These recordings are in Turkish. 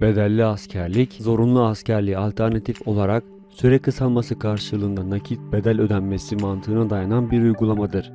Bedelli askerlik, zorunlu askerliğe alternatif olarak süre kısalması karşılığında nakit bedel ödenmesi mantığına dayanan bir uygulamadır.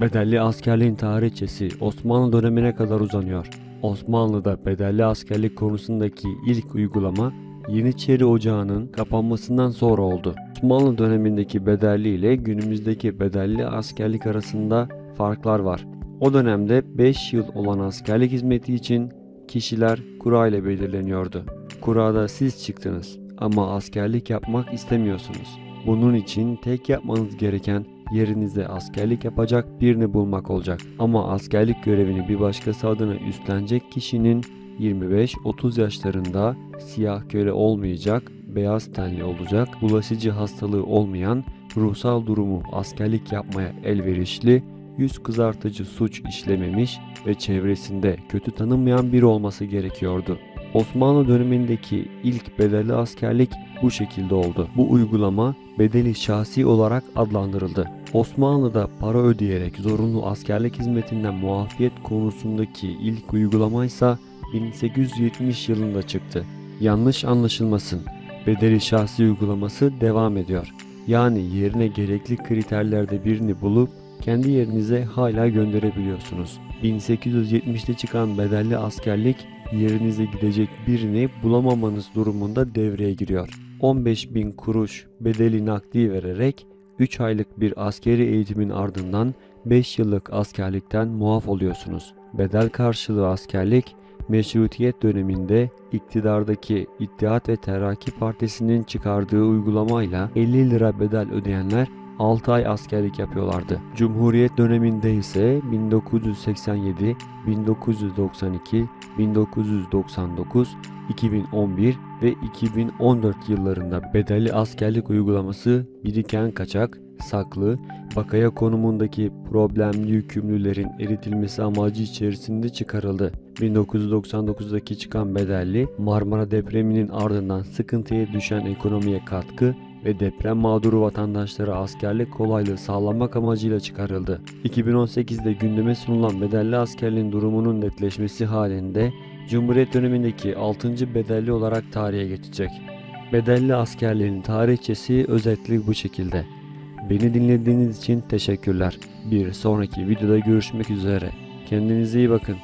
Bedelli askerliğin tarihçesi Osmanlı dönemine kadar uzanıyor. Osmanlı'da bedelli askerlik konusundaki ilk uygulama Yeniçeri Ocağı'nın kapanmasından sonra oldu. Osmanlı dönemindeki bedelli ile günümüzdeki bedelli askerlik arasında farklar var. O dönemde 5 yıl olan askerlik hizmeti için kişiler kura ile belirleniyordu. Kurada siz çıktınız ama askerlik yapmak istemiyorsunuz. Bunun için tek yapmanız gereken yerinize askerlik yapacak birini bulmak olacak. Ama askerlik görevini bir başkası adına üstlenecek kişinin 25-30 yaşlarında siyah köle olmayacak, beyaz tenli olacak, bulaşıcı hastalığı olmayan, ruhsal durumu askerlik yapmaya elverişli, yüz kızartıcı suç işlememiş ve çevresinde kötü tanınmayan biri olması gerekiyordu. Osmanlı dönemindeki ilk bedelli askerlik bu şekilde oldu. Bu uygulama bedeli şahsi olarak adlandırıldı. Osmanlı'da para ödeyerek zorunlu askerlik hizmetinden muafiyet konusundaki ilk uygulama ise 1870 yılında çıktı. Yanlış anlaşılmasın. Bedeli şahsi uygulaması devam ediyor. Yani yerine gerekli kriterlerde birini bulup kendi yerinize hala gönderebiliyorsunuz. 1870'te çıkan bedelli askerlik yerinize gidecek birini bulamamanız durumunda devreye giriyor. 15 bin kuruş bedeli nakdi vererek 3 aylık bir askeri eğitimin ardından 5 yıllık askerlikten muaf oluyorsunuz. Bedel karşılığı askerlik meşrutiyet döneminde iktidardaki İttihat ve Terakki Partisi'nin çıkardığı uygulamayla 50 lira bedel ödeyenler 6 ay askerlik yapıyorlardı. Cumhuriyet döneminde ise 1987, 1992, 1999, 2011 ve 2014 yıllarında bedelli askerlik uygulaması biriken kaçak, saklı, bakaya konumundaki problemli yükümlülerin eritilmesi amacı içerisinde çıkarıldı. 1999'daki çıkan bedelli Marmara depreminin ardından sıkıntıya düşen ekonomiye katkı ve deprem mağduru vatandaşlara askerlik kolaylığı sağlamak amacıyla çıkarıldı. 2018'de gündeme sunulan bedelli askerliğin durumunun netleşmesi halinde Cumhuriyet dönemindeki 6. bedelli olarak tarihe geçecek. Bedelli askerliğin tarihçesi özetli bu şekilde. Beni dinlediğiniz için teşekkürler. Bir sonraki videoda görüşmek üzere. Kendinize iyi bakın.